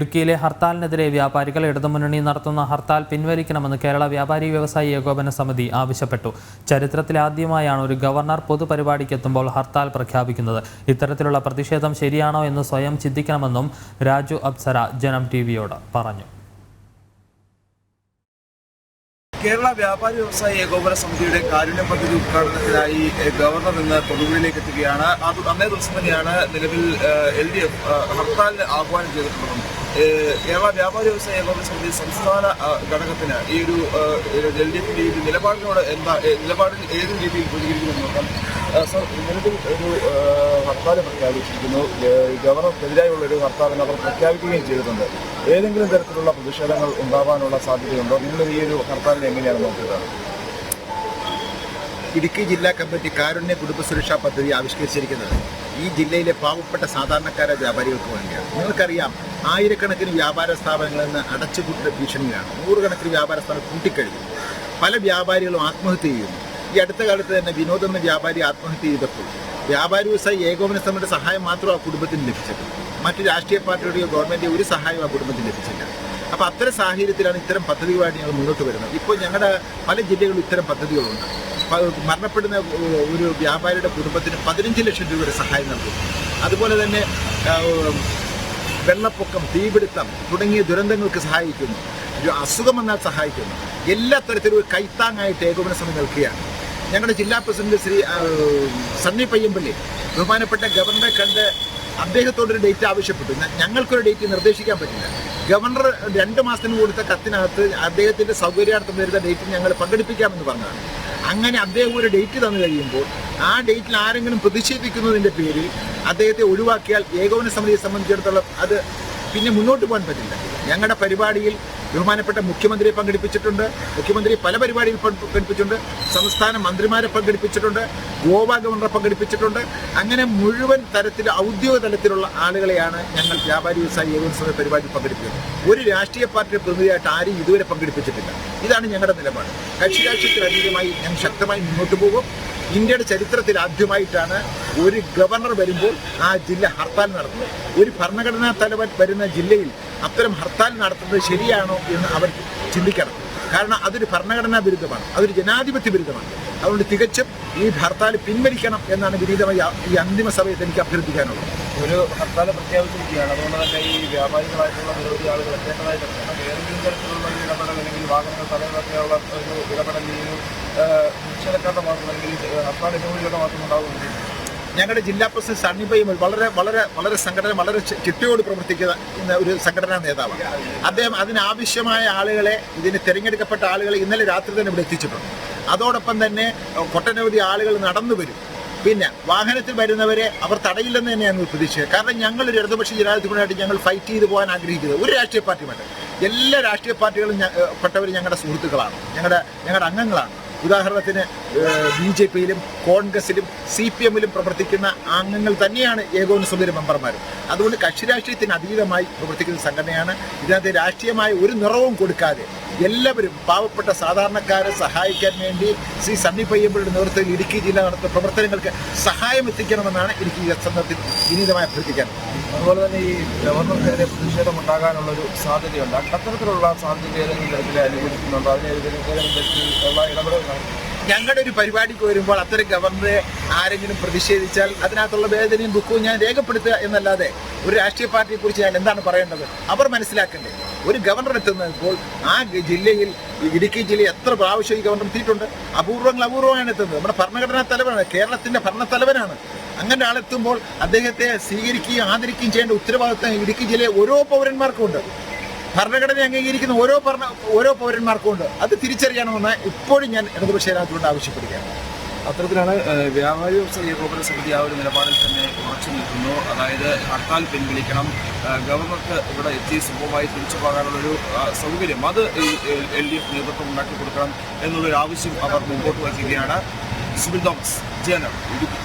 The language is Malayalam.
ഇടുക്കിയിലെ ഹർത്താലിനെതിരെ വ്യാപാരികൾ ഇടതുമുന്നണി നടത്തുന്ന ഹർത്താൽ പിൻവലിക്കണമെന്ന് കേരള വ്യാപാരി വ്യവസായി ഏകോപന സമിതി ആവശ്യപ്പെട്ടു. ചരിത്രത്തിലാദ്യമായാണ് ഒരു ഗവർണർ പൊതുപരിപാടിക്ക് എത്തുമ്പോൾ ഹർത്താൽ പ്രഖ്യാപിക്കുന്നത്. ഇത്തരത്തിലുള്ള പ്രതിഷേധം ശരിയാണോ എന്ന് സ്വയം ചിന്തിക്കണമെന്നും രാജു അപ്സര ജനം ടി വിയോട് പറഞ്ഞു. കേരള വ്യാപാരി വ്യവസായി ഏകോപന സമിതിയുടെ കാരുണ്യ പദ്ധതി ഉദ്ഘാടനത്തിനായി ഗവർണർ ഇന്ന് തൊടുപുഴയിലേക്ക് എത്തുകയാണ്. അത് അന്നേ ദിവസം തന്നെയാണ് നിലവിൽ എൽ ഡി എഫ് ഹർത്താലിന് ആഹ്വാനം ചെയ്തിട്ടുള്ളതും. കേരള വ്യാപാരി വ്യവസായ ഏകോപന സമിതി സംസ്ഥാന ഘടകത്തിന് ഈ ഒരു എൽ ഡി എഫിന്റെ ഈ ഒരു നിലപാടിനോട് എന്താ നിലപാടിൽ ഏത് രീതിയിൽ പ്രതികരിക്കുമെന്ന് നോക്കാം. സർ നിലവിൽ ഒരു ഹർത്താൽ പ്രഖ്യാപിച്ചിരിക്കുന്നു. ഗവർണർക്കെതിരായുള്ള ഒരു ഹർത്താലിന് അവർ പ്രഖ്യാപിക്കുകയും ചെയ്തിട്ടുണ്ട്. ഏതെങ്കിലും തരത്തിലുള്ള പ്രതിഷേധങ്ങൾ ഉണ്ടാവാനുള്ള സാധ്യതയുണ്ടോ? നിങ്ങൾ ഈ ഒരു ഹർത്താലിനെ എങ്ങനെയാണ് നോക്കുന്നത് ഇടുക്കി ജില്ലാ കമ്മിറ്റി കാരുണ്യ കുടുംബ സുരക്ഷാ പദ്ധതി ആവിഷ്കരിച്ചിരിക്കുന്നത്. ഈ ജില്ലയിലെ പാവപ്പെട്ട സാധാരണക്കാരെ വ്യാപാരികൾക്ക് വേണ്ടിയാണ്. നിങ്ങൾക്കറിയാം ആയിരക്കണക്കിന് വ്യാപാര സ്ഥാപനങ്ങളിൽ നിന്ന് അടച്ചുപൂട്ട ഭീഷണിയിലാണ് നൂറുകണക്കിന് വ്യാപാര സ്ഥാപനം കൂട്ടിക്കഴിഞ്ഞു പല വ്യാപാരികളും ആത്മഹത്യ ചെയ്യുന്നു. ഈ അടുത്ത കാലത്ത് തന്നെ വിനോദ് എന്ന വ്യാപാരി ആത്മഹത്യ ചെയ്തപ്പോൾ വ്യാപാരി വ്യവസായി ഏകോപന സമിതിയുടെ സഹായം മാത്രം ആ കുടുംബത്തിന് ലഭിച്ചത്. മറ്റു രാഷ്ട്രീയ പാർട്ടിയുടെയോ ഗവൺമെന്റ് ഒരു സഹായം ആ കുടുംബത്തിന് ലഭിച്ചില്ല. അപ്പോൾ അത്തരം സാഹചര്യത്തിലാണ് ഇത്തരം പദ്ധതികളുമായിട്ട് ഞങ്ങൾ മുന്നോട്ട് വരുന്നത്. ഇപ്പോൾ ഞങ്ങളുടെ പല ജില്ലകളിലും ഇത്തരം പദ്ധതികളുണ്ട്. മരണപ്പെടുന്ന ഒരു വ്യാപാരിയുടെ കുടുംബത്തിന് പതിനഞ്ച് ലക്ഷം രൂപയുടെ സഹായം നൽകുന്നു അതുപോലെ തന്നെ വെള്ളപ്പൊക്കം തീപിടുത്തം തുടങ്ങിയ ദുരന്തങ്ങൾക്ക് സഹായിക്കുന്നു. ഒരു അസുഖം വന്നാൽ സഹായിക്കുന്നു. എല്ലാ തരത്തിലും ഒരു കൈത്താങ്ങായിട്ട് ഏകോപന സമിതി നൽകുകയാണ് ഞങ്ങളുടെ ജില്ലാ പ്രസിഡന്റ് ശ്രീ സണ്ണി പയ്യമ്പള്ളി ബഹുമാനപ്പെട്ട ഗവർണറെ കണ്ട് അദ്ദേഹത്തോടൊരു ഡേറ്റ് ആവശ്യപ്പെട്ടു. ഞങ്ങൾക്കൊരു ഡേറ്റ് നിർദ്ദേശിക്കാൻ പറ്റില്ല. ഗവർണർ രണ്ട് മാസത്തിന് കൊടുത്ത കത്തിനകത്ത് അദ്ദേഹത്തിന്റെ സൗകര്യാർത്ഥം വരുന്ന ഡേറ്റ് ഞങ്ങൾ പങ്കെടുപ്പിക്കാമെന്ന് പറഞ്ഞതാണ്. അങ്ങനെ അദ്ദേഹം ഒരു ഡേറ്റ് തന്നു കഴിയുമ്പോൾ ആ ഡേറ്റിൽ ആരെങ്കിലും പ്രതിഷേധിക്കുന്നതിന്റെ പേരിൽ അദ്ദേഹത്തെ ഒഴിവാക്കിയാൽ ഏകോപന സമിതിയെ സംബന്ധിച്ചിടത്തോളം അത് പിന്നെ മുന്നോട്ട് പോകാൻ പറ്റില്ല. ഞങ്ങളുടെ പരിപാടിയിൽ ബഹുമാനപ്പെട്ട മുഖ്യമന്ത്രിയെ പങ്കെടുപ്പിച്ചിട്ടുണ്ട്. മുഖ്യമന്ത്രി പല പരിപാടിയിൽ പങ്കെടുപ്പിച്ചിട്ടുണ്ട്. സംസ്ഥാന മന്ത്രിമാരെ പങ്കെടുപ്പിച്ചിട്ടുണ്ട്. ഗോവ ഗവർണറെ പങ്കെടുപ്പിച്ചിട്ടുണ്ട്. അങ്ങനെ മുഴുവൻ തരത്തിൽ ഔദ്യോഗിക തലത്തിലുള്ള ആളുകളെയാണ് ഞങ്ങൾ വ്യാപാരി വ്യവസായ സമിതി പരിപാടിയിൽ പങ്കെടുപ്പിക്കുന്നത്. ഒരു രാഷ്ട്രീയ പാർട്ടിയുടെ പ്രതിനിധിയായിട്ട് ആരും ഇതുവരെ പങ്കെടുപ്പിച്ചിട്ടില്ല. ഇതാണ് ഞങ്ങളുടെ നിലപാട്. കക്ഷി രാഷ്ട്രീയത്തിലധികമായി ഞങ്ങൾ ശക്തമായി മുന്നോട്ട് പോകും. ഇന്ത്യയുടെ ചരിത്രത്തിൽ ആദ്യമായിട്ടാണ് ഒരു ഗവർണർ വരുമ്പോൾ ആ ജില്ല ഹർത്താൽ നടത്തുന്നത്. ഒരു ഭരണഘടനാ തലവൻ വരുന്ന ജില്ലയിൽ അത്തരം ഹർത്താൽ നടത്തുന്നത് ശരിയാണോ എന്ന് അവർ ചിന്തിക്കണം. കാരണം അതൊരു ഭരണഘടനാ വിരുദ്ധമാണ്. അതൊരു ജനാധിപത്യ വിരുദ്ധമാണ്. അതുകൊണ്ട് തികച്ചും ഈ ഹർത്താൽ പിൻവലിക്കണം എന്നാണ് വിനീതമായി ഈ അന്തിമ സമയത്ത് എനിക്ക് അഭ്യർത്ഥിക്കാനുള്ളത്. ഒരു ഹർത്താൽ പ്രഖ്യാപിച്ചിരിക്കുകയാണ്. അതുകൊണ്ട് തന്നെ ഈ വ്യാപാരികളായിട്ടുള്ള നിരവധി ആളുകൾ എത്തേണ്ടതായിട്ടുണ്ട്. ഏതെങ്കിലും തരത്തിലുള്ള ഒരു ഇടപെടൽ അല്ലെങ്കിൽ വാഹനങ്ങൾ തടയുന്നൊക്കെയുള്ള ഒരു ഇടപെടൽ ഈ ഒരു പ്രതിഷേധക്കാരുടെ അല്ലെങ്കിൽ ഹർത്താൽ അനുകൂലികളുടെ മാത്രം ഉണ്ടാകുന്നുണ്ട് ഞങ്ങളുടെ ജില്ലാ പ്രസിഡന്റ് സണ്ണി വളരെ വളരെ വളരെ സംഘടന വളരെ ചിട്ടയോട് പ്രവർത്തിക്കുന്ന ഒരു സംഘടനാ നേതാവാണ്. അദ്ദേഹം അതിനാവശ്യമായ ആളുകളെ ഇതിന് തിരഞ്ഞെടുക്കപ്പെട്ട ആളുകളെ ഇന്നലെ രാത്രി തന്നെ ഇവിടെ എത്തിച്ചിട്ടുണ്ട്. അതോടൊപ്പം തന്നെ ഒട്ടനവധി ആളുകൾ നടന്നു വരും. പിന്നെ വാഹനത്തിൽ വരുന്നവരെ അവർ തടയില്ലെന്ന് തന്നെ ഞങ്ങൾ പ്രതീക്ഷിക്കുക കാരണം ഞങ്ങൾ ഒരു ഇടതുപക്ഷ ജനാധിപത്യമായിട്ട് ഞങ്ങൾ ഫൈറ്റ് ചെയ്ത് പോകാൻ ആഗ്രഹിക്കുന്നത്. ഒരു രാഷ്ട്രീയ പാർട്ടിയുമായിട്ട് എല്ലാ രാഷ്ട്രീയ പാർട്ടികളും പെട്ടവർ ഞങ്ങളുടെ സുഹൃത്തുക്കളാണ്. ഞങ്ങളുടെ ഞങ്ങളുടെ അംഗങ്ങളാണ്. ഉദാഹരണത്തിന് ബി ജെ പിയിലും കോൺഗ്രസിലും സി പി എമ്മിലും പ്രവർത്തിക്കുന്ന അംഗങ്ങൾ തന്നെയാണ് ഏകോപന സമിതി മെമ്പർമാർ അതുകൊണ്ട് കക്ഷി രാഷ്ട്രീയത്തിന് അതീതമായി പ്രവർത്തിക്കുന്ന സംഘടനയാണ്. ഇതിനകത്ത് രാഷ്ട്രീയമായ ഒരു നിറവും കൊടുക്കാതെ എല്ലാവരും പാവപ്പെട്ട സാധാരണക്കാരെ സഹായിക്കാൻ വേണ്ടി ശ്രീ സണ്ണി പയ്യമ്പയുടെ നേതൃത്വത്തിൽ ഇടുക്കി ജില്ല നടത്തുന്ന പ്രവർത്തനങ്ങൾക്ക് സഹായം എത്തിക്കണമെന്നാണ് ഇടുക്കി സന്ദർഭത്തിൽ വിനീതമായി അഭ്യർത്ഥിക്കാൻ അതുപോലെ തന്നെ ഈ ഗവർണർക്കെതിരെ പ്രതിഷേധം ഉണ്ടാകാനുള്ളൊരു സാധ്യതയുണ്ട്. അത്തരത്തിലുള്ള സാധ്യത ഏതെങ്കിലും തരത്തിൽ അനുകൂലിക്കുന്നുണ്ടോ. അതിന് ഏതെങ്കിലും ഏതെങ്കിലും തരത്തിലുള്ള ഇടപെടൽ ഞങ്ങളുടെ ഒരു പരിപാടിക്ക് വരുമ്പോൾ അത്തരം ഗവർണറെ ആരെങ്കിലും പ്രതിഷേധിച്ചാൽ അതിനകത്തുള്ള വേദനയും ദുഃഖവും ഞാൻ രേഖപ്പെടുത്തുക എന്നല്ലാതെ ഒരു രാഷ്ട്രീയ പാർട്ടിയെ കുറിച്ച് ഞാൻ എന്താണ് പറയേണ്ടത്? അവർ മനസ്സിലാക്കണ്ടേ. ഒരു ഗവർണർ എത്തുന്നപ്പോൾ ആ ജില്ലയിൽ ഇടുക്കി ജില്ലയിൽ എത്ര പ്രാവശ്യം ഈ ഗവർണർ എത്തിയിട്ടുണ്ട്? അപൂർവങ്ങൾ അപൂർവമാണ് എത്തുന്നത്. നമ്മുടെ ഭരണഘടനാ തലവനാണ്. കേരളത്തിന്റെ ഭരണത്തലവനാണ് അങ്ങനെ ആളെത്തുമ്പോൾ അദ്ദേഹത്തെ സ്വീകരിക്കുകയും ആദരിക്കുകയും ചെയ്യേണ്ട ഉത്തരവാദിത്തം ഇടുക്കി ജില്ലയിലെ ഓരോ പൗരന്മാർക്കും ഉണ്ട്. ഭരണഘടന അംഗീകരിക്കുന്ന ഓരോ ഭരണ ഓരോ പൗരന്മാർക്കും ഉണ്ട്. അത് തിരിച്ചറിയണമെന്ന് ഇപ്പോഴും ഞാൻ ഇടതുപക്ഷ ജനാധിപത്യത്തോട് ആവശ്യപ്പെടുകയാണ്. അത്തരത്തിലാണ് വ്യാപാരി വ്യവസായ ഏകോപന സമിതി ആ ഒരു നിലപാടിൽ തന്നെ ഉറച്ചു നിൽക്കുന്നു. അതായത് ഹർത്താൽ പിൻവലിക്കണം. ഗവർണർക്ക് ഇവിടെ എത്തി സുഖമായി തിരിച്ചു പോകാനുള്ളൊരു സൗകര്യം അത് എൽ ഡി എഫ് നേതൃത്വം ഉണ്ടാക്കി കൊടുക്കണം എന്നുള്ളൊരു ആവശ്യം അവർ മുമ്പോട്ട് വയ്ക്കുകയാണ്. Civil Thomas general Idukki.